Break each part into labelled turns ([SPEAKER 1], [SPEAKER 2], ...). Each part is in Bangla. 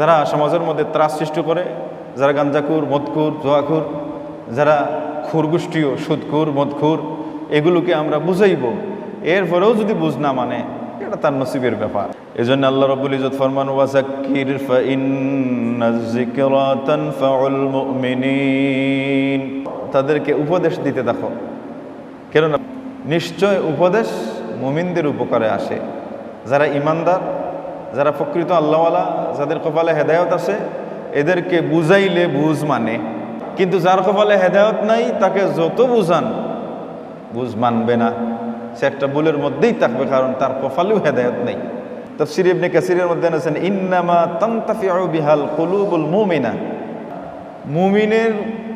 [SPEAKER 1] যারা সমাজের মধ্যে ত্রাস সৃষ্টি করে, যারা গাঞ্জাকুর মদকুর জোয়াকুর যারা খুরগুষ্টিও সুদকুর মদকুর এগুলোকে আমরা বুঝাইব। এরপরেও যদি বুঝ না মানে এটা তার নসিবের ব্যাপার। এই জন্য আল্লাহ রবুল ইজত ফরমান তাদেরকে উপদেশ দিতে দেখো। কেননা নিশ্চয় উপদেশ মুমিনদের উপকারে আসে। যারা ইমানদার, যারা প্রকৃত আল্লাহওয়ালা যাদের কপালে হেদায়ত আছে, এদেরকে বুঝাইলে বুঝ মানে। কিন্তু যার কপালে হেদায়ত নাই, তাকে যত বুঝান, বুঝ মানবে না। সে একটা ভুলের মধ্যেই থাকবে, কারণ তার কপালেও হেদায়ত নেই। তফসির ইবনে কাসিরের মধ্যে আছেন ইন্নামা তান্তাফিউ বিহাল কুলুবুল মুমিনা। মুমিনের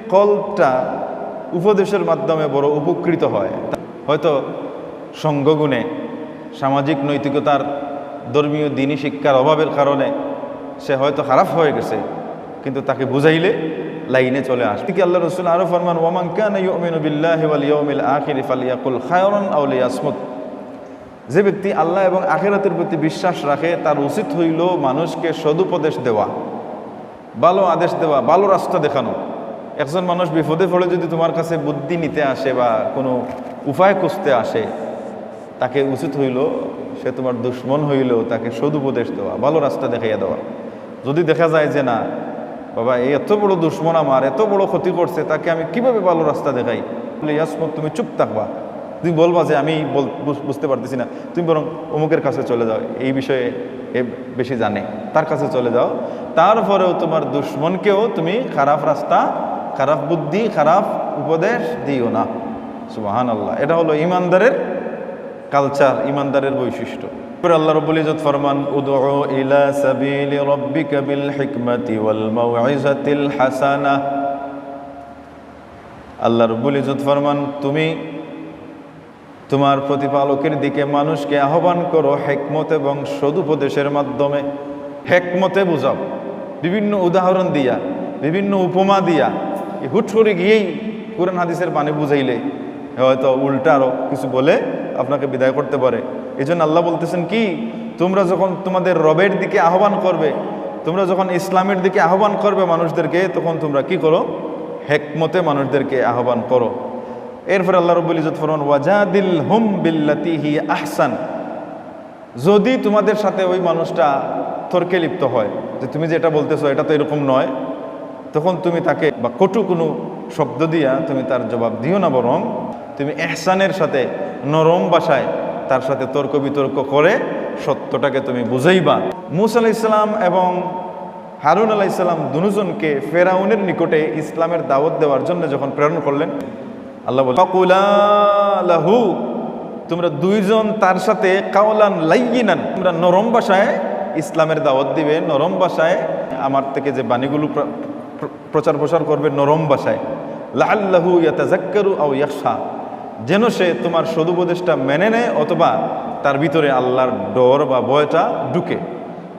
[SPEAKER 1] কলটা উপদেশের মাধ্যমে বড় উপকৃত হয়। হয়তো সঙ্গগুণে, সামাজিক নৈতিকতার ধর্মীয়, দিনী শিক্ষার অভাবের কারণে সে হয়তো খারাপ হয়ে গেছে, কিন্তু তাকে বুঝাইলে লাইনে চলে আসে। কি আল্লাহ রসুল আরও ফরমান, ওয়ামান কানা ইউমিনু বিল্লাহি যে ব্যক্তি আল্লাহ এবং আখেরাতের প্রতি বিশ্বাস রাখে, তার উচিত হইল মানুষকে সদুপদেশ দেওয়া, ভালো আদেশ দেওয়া, ভালো রাস্তা দেখানো। একজন মানুষ বিপদে পড়ে যদি তোমার কাছে বুদ্ধি নিতে আসে বা কোনো উপায় খুঁজতে আসে, তাকে উচিত হইল সে তোমার দুশ্মন হইলেও তাকে সদুপদেশ দেওয়া, ভালো রাস্তা দেখাইয়া দেওয়া। যদি দেখা যায় যে না, বাবা এত বড় দুশ্মন আমার, এত বড় ক্ষতি করছে, তাকে আমি কীভাবে ভালো রাস্তা দেখাই? বলে, ইয়াসমত, তুমি চুপ থাকবা। তুমি বলবা যে আমি বুঝতে পারতেছি না। তুমি বরং অমুকের কাছে চলে যাও, এই বিষয়ে এ বেশি জানে। তার কাছে চলে যাও। তারপরেও তোমার দুশ্মনকেও তুমি খারাপ রাস্তা, খারাপ বুদ্ধি, খারাপ উপদেশ দিও না। সুবাহান আল্লাহ এটা হলো ইমানদারের কালচার ইমানদারের বৈশিষ্ট্য। এরপরে আল্লাহ রব্বুল ইজ্জত ফরমান, উদউ ইলা সাবিলি রাব্বিকা বিল হিকমাতি ওয়াল মাউইজাতিল হাসানাহ আল্লাহ রব্বুল ইজ্জত ফরমান, তুমি তোমার প্রতিপালকের দিকে মানুষকে আহ্বান করো হেকমত এবং সদুপদেশের মাধ্যমে। হেকমতে বুঝাও। বিভিন্ন উদাহরণ দিয়া, বিভিন্ন উপমা দিয়া হুট করে গিয়েই কোরআন হাদিসের পানি বুঝাইলে হয়তো উল্টা আরও কিছু বলে আপনাকে বিদায় করতে পারে। এই জন্য আল্লাহ বলতেছেন কি? তোমরা যখন তোমাদের রবের দিকে আহ্বান করবে, তোমরা যখন ইসলামের দিকে আহ্বান করবে মানুষদেরকে, তখন তোমরা কি করো? হেকমতে মানুষদেরকে আহ্বান করো। এরপর আল্লাহ রব্বুল ইজত ফরমান, ওয়াজাদিল হুম বিল্লাতিহি আহসান। যদি তোমাদের সাথে ওই মানুষটা তর্কে লিপ্ত হয়, যে তুমি যেটা বলতেছো এটা তো এরকম নয়, তখন তুমি তাকে বা কটু কোনো শব্দ দিয়া তুমি তার জবাব দিও না, বরং তুমি এহসানের সাথে নরম ভাষায় তার সাথে তর্ক বিতর্ক করে সত্যটাকে তুমি বুঝাইবা। মুসা আলাহ ইসলাম এবং হারুন আলাহ ইসলাম দুজনকে ফেরাউনের নিকটে ইসলামের দাওয়াত দেওয়ার জন্য যখন প্রেরণ করলেন, আল্লাহ বলে তোমরা দুইজন তার সাথে কাওলান লাইয়িনান, তোমরা নরম ভাষায় ইসলামের দাওয়াত দিবে, নরম ভাষায় আমার থেকে যে বাণীগুলো প্র- প্র- প্রচার প্রসার করবে, নরম ভাষায় লাল্লাহু ইয়াতাজাক্কারু আও ইয়াখশা। যেন সে তোমার সদুপদেশটা মেনে নেয় অথবা তার ভিতরে আল্লাহর ডর বা বয়টা ঢুকে।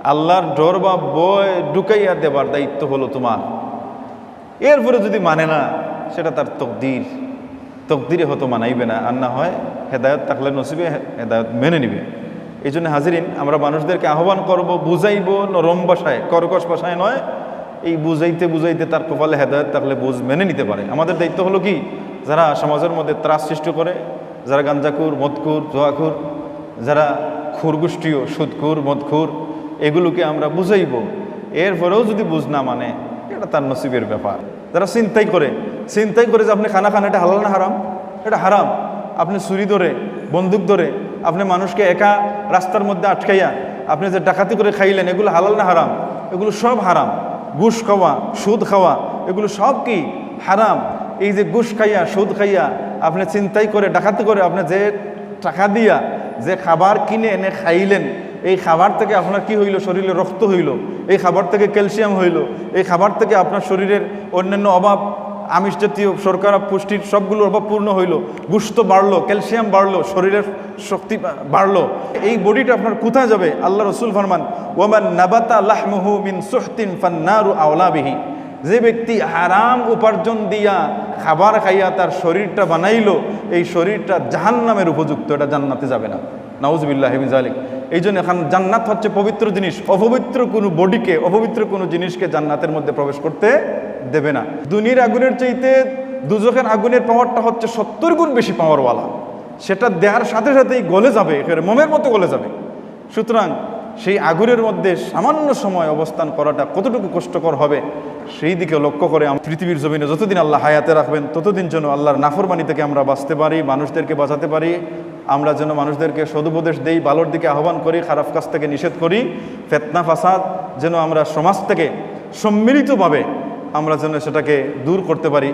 [SPEAKER 1] আল্লাহর ডর বা ভয় ঢুকাইয়া দেবার দায়িত্ব হলো তোমার। এরপরে যদি মানে না, সেটা তার তকদির। তকদিরে হয়তো মানাইবে না, আর না হয় হেদায়ত থাকলে নসিবে হেদায়ত মেনে নিবে। এই জন্য হাজিরিন, আমরা মানুষদেরকে আহ্বান করব, বুঝাইব নরম ভাষায়, কর্কশ ভাষায় নয়, এই বুঝাইতে বুঝাইতে তার কপালে হেদায়ত থাকলে বুঝ মেনে নিতে পারে। আমাদের দায়িত্ব হলো কি? যারা সমাজের মধ্যে ত্রাস সৃষ্টি করে, যারা গাঞ্জাকুর মদকুর জোয়াকুর যারা খুরগুষ্টিও সুদকুর মদকুর এগুলোকে আমরা বুঝাইব। এরপরেও যদি বুঝ না মানে এটা তার নসিবের ব্যাপার। যারা চিন্তাই করে চিন্তাই করে যে আপনি খানা খান, এটা হালাল না হারাম? এটা হারাম। আপনি ছুরি ধরে, বন্দুক ধরে, আপনি মানুষকে একা রাস্তার মধ্যে আটকাইয়া, আপনি যে ডাকাতি করে খাইলেন, এগুলো হালাল না হারাম? এগুলো সব হারাম। ঘুষ খাওয়া, সুদ খাওয়া, এগুলো সব কি হারাম? এই যে ঘুষ খাইয়া, সুদ খাইয়া, আপনি চিন্তাই করে, ডাকাতি করে, আপনি যে টাকা দিয়া যে খাবার কিনে এনে খাইলেন, এই খাবার থেকে আপনার কি হইল? শরীরে রক্ত হইল। এই খাবার থেকে ক্যালসিয়াম হইল। এই খাবার থেকে আপনার শরীরের অন্যান্য অভাব, আমিষ জাতীয় সরকার পুষ্টির সবগুলোর অভাব পূর্ণ হইল। গুস্ত বাড়লো, ক্যালসিয়াম বাড়লো, শরীরের শক্তি বাড়লো। এই বডিটা আপনার কোথায় যাবে? আল্লাহ রসুল ফরমান ওমান নাবাতা লাহমহু মিন সুহতিন ফান্নারু আওলাবিহি যে ব্যক্তি হারাম উপার্জন দিয়া খাবার খাইয়া তার শরীরটা বানাইলো, এই শরীরটা জাহান্নামের উপযুক্ত, এটা জান্নাতে যাবে না। নাউজবিল্লাহ হেমিজ আলিক এই জন্য এখন জান্নাত হচ্ছে পবিত্র জিনিস, অপবিত্র কোনো বডিকে, অপবিত্র কোনো জিনিসকে জান্নাতের মধ্যে প্রবেশ করতে দেবে না। দুনির আগুনের চাইতে দুজকের আগুনের পাওয়ারটা হচ্ছে সত্তর গুণ বেশি পাওয়ারওয়ালা। সেটা দেওয়ার সাথে সাথেই গলে যাবে মোমের মতো গলে যাবে। সুতরাং সেই আগুনের মধ্যে সামান্য সময় অবস্থান করাটা কতটুকু কষ্টকর হবে, সেই দিকে লক্ষ্য করে পৃথিবীর জমিনে যতদিন আল্লাহ হায়াতে রাখবেন, ততদিন যেন আল্লাহর নাফরমানি থেকে আমরা বাঁচতে পারি, মানুষদেরকে বাঁচাতে পারি, আমরা যেন মানুষদেরকে সদুপদেশ দেই ভালোর দিকে আহ্বান করি, খারাপ কাজ থেকে নিষেধ করি, ফেতনা, ফাসাদ, যেন আমরা সমাজ থেকে সম্মিলিতভাবে আমরা যেন সেটাকে দূর করতে পারি।